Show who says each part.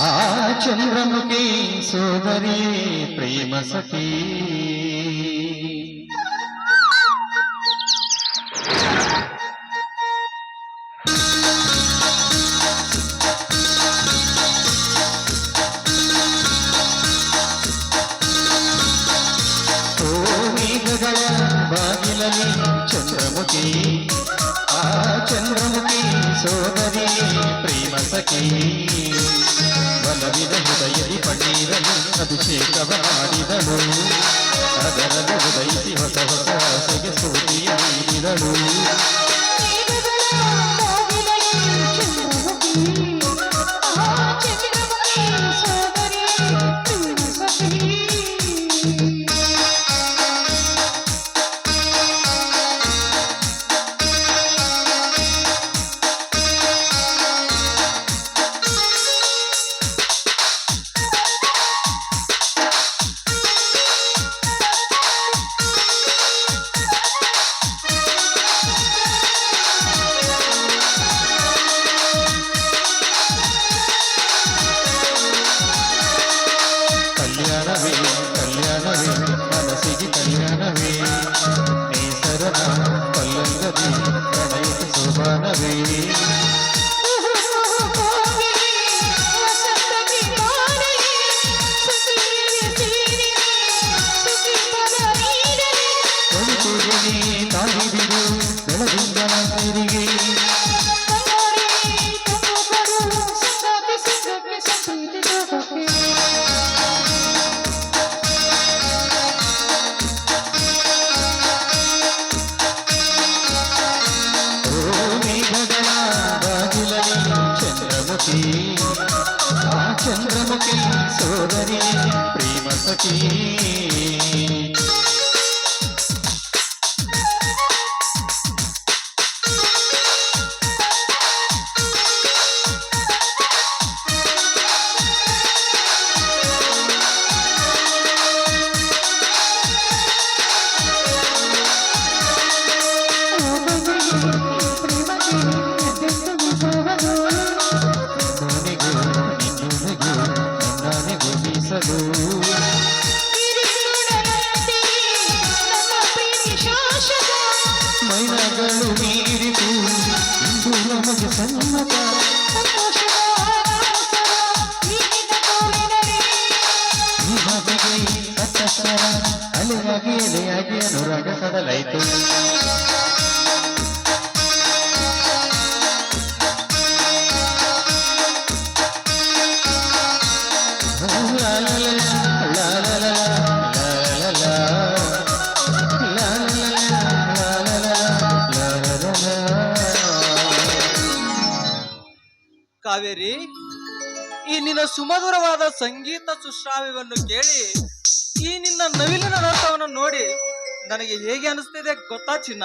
Speaker 1: ఆ చంద్రముఖి సోదరి ప్రేమ సఖీ. బాగిలని చంద్రముఖి ఆ చంద్రముఖి సోదరి ప్రేమ సఖీ. ಮಾಡಿದ ಹೃದಯದಿ ಪಟೀರನು ಅಭಿಷೇಕವ ಮಾಡಿದಳು ಅದರದು ಹೃದಯಿಸಿ ಹೊಸ ಹೊಸ సోదరి ప్రేమ సఖీ. ಪ್ರೀತಿಯಾಗಿ ಅನುರಾಗ ಸಡಲೈತು
Speaker 2: ಕಾವೇರಿ ಈ ನಿನ್ನ ಸುಮಧುರವಾದ ಸಂಗೀತ ಸುಶ್ರಾವ್ಯವನ್ನು ಕೇಳಿ ಈ ನಿನ್ನ ನವಿಲಿನ ನೋಟವನ್ನು ನೋಡಿ ನನಗೆ ಹೇಗೆ ಅನಿಸ್ತಿದೆ ಗೊತ್ತಾ ಚಿನ್ನ?